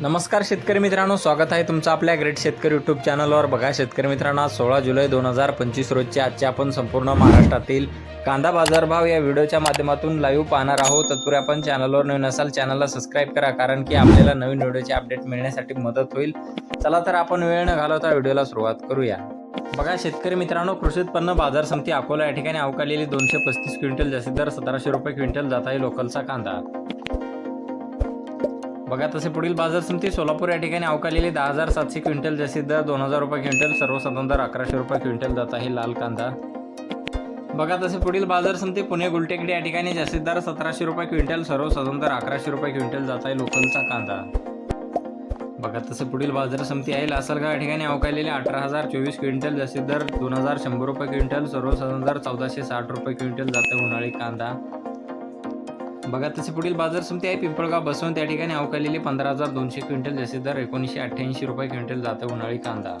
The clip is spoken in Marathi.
नमस्कार शेतकरी मित्रांनो स्वागत आहे तुमचं आपल्या ग्रेट शेतकरी यूट्यूब चॅनलवर बघा शेतकरी मित्रांनो आज सोळा जुलै दोन हजार पंचवीस रोजचे आजचे आपण संपूर्ण महाराष्ट्रातील कांदा बाजारभाव या व्हिडिओच्या माध्यमातून लाईव्ह पाहणार आहोत. तत्पूर्वी आपण चॅनलवर नवीन असाल चॅनलला सबस्क्राईब करा कारण की आपल्याला नवीन व्हिडिओचे अपडेट मिळण्यासाठी मदत होईल. चला तर आपण वेळ न घालवता व्हिडिओला सुरुवात करूया. बघा शेतकरी मित्रांनो कृषी उत्पन्न बाजार समिती अकोला या ठिकाणी अवकालेली दोनशे पस्तीस क्विंटल जास्तीत दर सतराशे रुपये क्विंटल जात आहे लोकलचा कांदा. बघा तसे पुढील बाजार समिती सोलापूर या ठिकाणी अवकालेली दहा हजार सातशे क्विंटल जसे दर दोन हजार रुपये क्विंटल सर्वसाधारण दर अकराशे रुपये क्विंटल जात आहे लाल कांदा. बघा तसे पुढील बाजार समिती पुणे गुलटेकडी या ठिकाणी जास्तीत दर सतराशे रुपये क्विंटल सर्वसाधारण दर अकराशे रुपये क्विंटल जात आहे लोकलचा कांदा. बघा तसे पुढील बाजार समिती आहे लासलगाव या ठिकाणी अवकालेले अठरा हजार चोवीस क्विंटल जास्तीत दर दोन हजार शंभर रुपये क्विंटल सर्वसाधारण दर चौदाशे साठ रुपये क्विंटल जाते उन्हाळी कांदा. बघा तसे पुढील बाजार समिती आहे. पिंपळगाव बसवून त्या ठिकाणी अवकालेली पंधरा हजार दोनशे क्विंटल जसे दर एकोणीसशे अठ्ठ्याऐंशी रुपये क्विंटल जातं उन्हाळी कांदा.